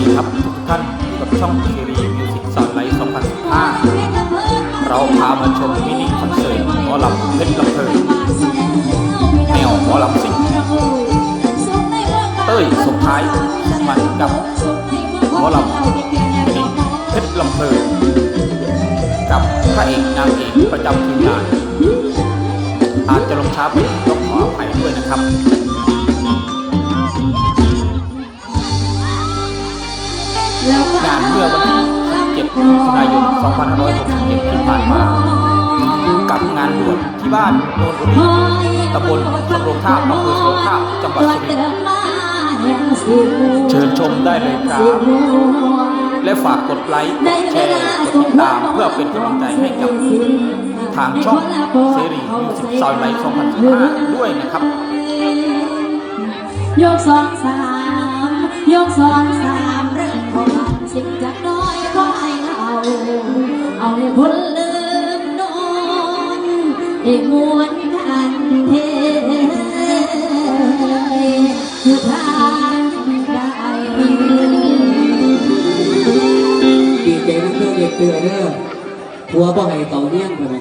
ดีครับทุกท่านกับช่องซีรีมิวสิกซาวไลท์2015 เราพามาชมมินิคอนเสิร์ตหมอลำเพชรลำเพลินแนวหมอลำสิงเต้ยสุดท้ายมันกับหมอลำมินิเพชรลำเพลินกับพระเอกนางเอกประจำทีมงานอาจจะลงช้าไปต้องขออภัยด้วยนะครับ งานเมื่อวันที่17มิถุนายน 2567 ที่ผ่านมา กับงานบวชที่บ้านโนนบุรีตำบลสำโรงท่าอำเภอสำโรงท่าจังหวัดสุรินทร์เชิญชมได้เลยครับ และฝากกดไลค์กดแชร์กดติดตามเพื่อเป็นกำลังใจให้กับทางช่องเสรีมิวสิกซอยไลท์2015ด้วยนะครับ ยกสองสามยกสองสาม ได้มวนกันเทคือทางได้ดีใจน้ำเด้อเด็กเตือเด้อผัวบ่ให้เต่าเลี้ยงไปไหม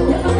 Thank.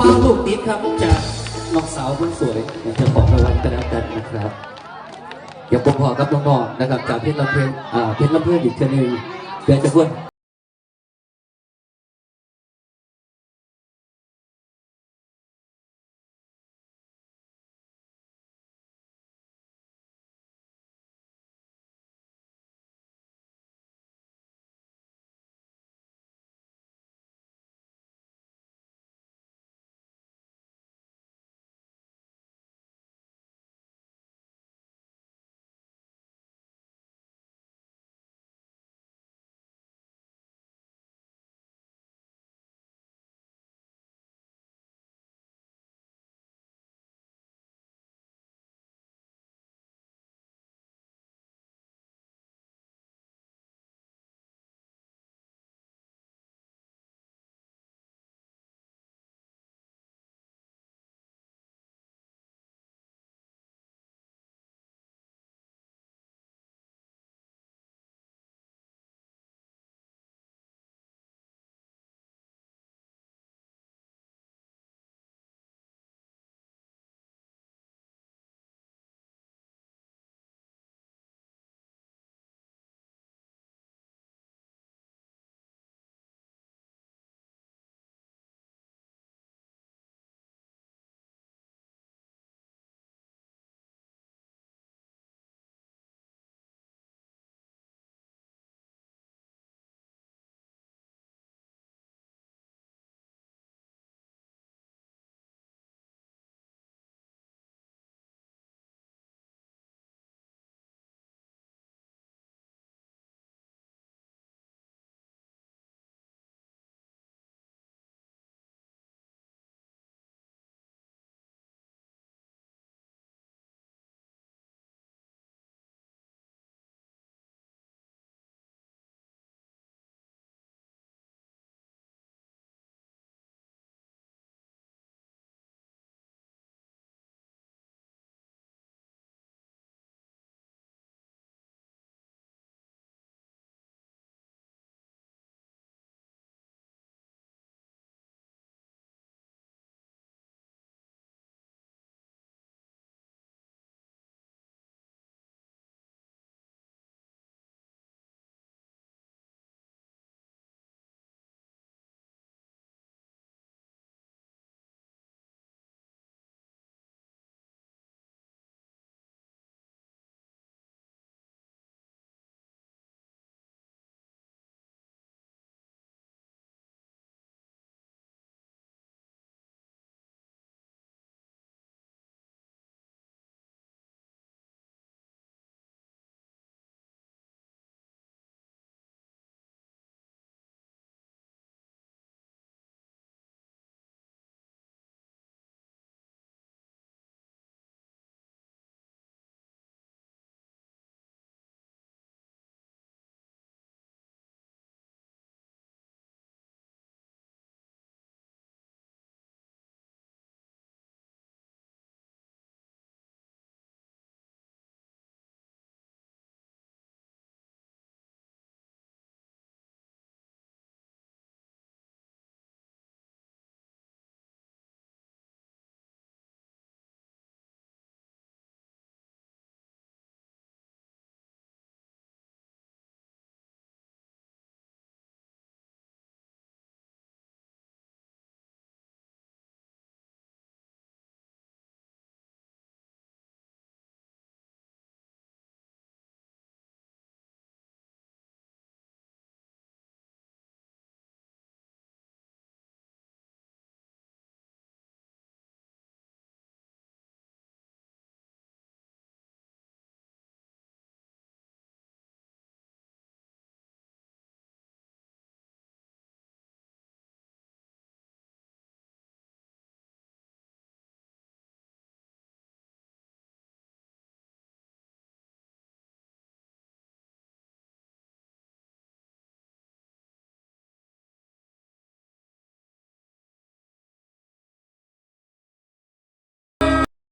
เบาลูกติดครับจากน้องสาวคนสวยเจ้าของรางวัลก็แล้วกันนะครับอย่าพบพอกับน้องๆนะครับจากเพชรลำเพลินอ่าเพชรลำเพลินอีกเทือหนึงเพื่อจะพูด